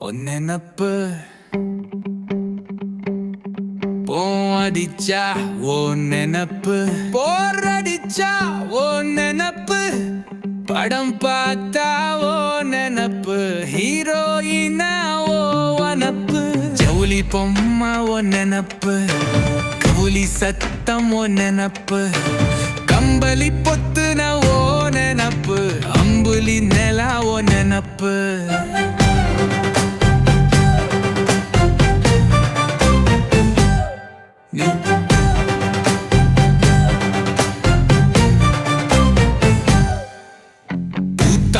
ஒன்னெனப்பு போடிச்சா ஓ நெனப்பு. போரடிச்சா ஓ நெனப்பு. படம் பார்த்தா ஓ நெனப்பு. ஹீரோயினா ஓ வனப்பு. ஜவுளி பொம்மா ஓ நெனப்பு. கவுளி சத்தம் ஓ நெனப்பு. கம்பளி பொத்துன ஓ நெனப்பு. அம்புலி நிலா ஓ நெனப்பு.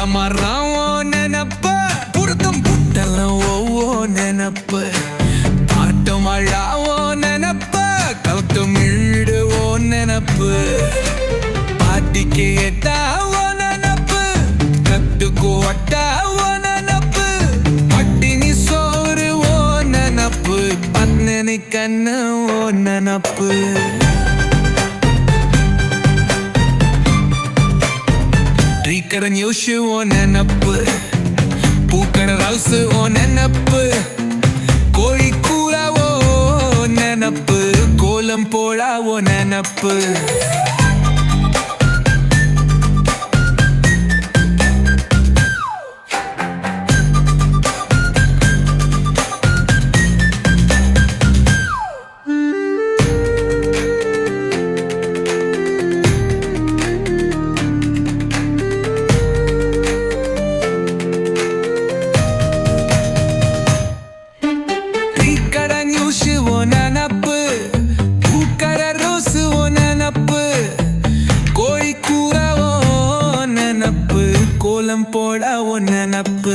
மரம் ஓ புருத்தம் புட்டெல்லாம் ஓ ஓ நெனப்பு. பாட்டு மழா ஓ நெனப்பு. பன்னனி கண்ணு ஓ நெனப்பு ஸ்பீக்கர் நியூஸ் ஓ நெனப்பு பூக்கட ரவுஸ் ஓ நெனப்பு கோழி கூறா ஓ நெனப்பு கோலம் போடா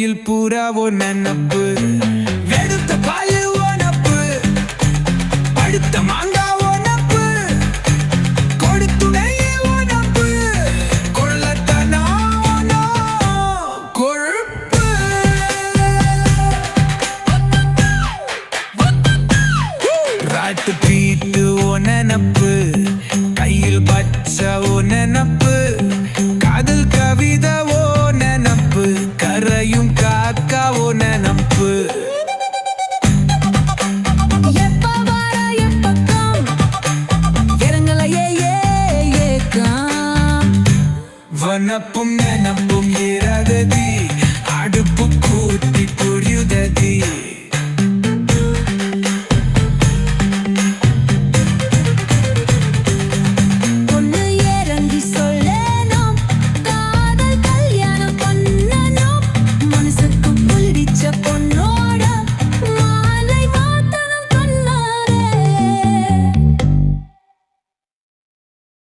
கோயில் பூரா ஓ நெனப்பு வெடுத்த பாலு ஓனப்பு படுத்த மாங்கா ஓனப்பு நப்பு. கொடுத்துடைய ஓ கொள்ளத்தனா கொழுப்பு. ராட்டு பீட்டு ஓ நெனப்பு நினப்பும் நினப்பும் இறகுதி. அடுப்பு கூட்டி புரியுததி.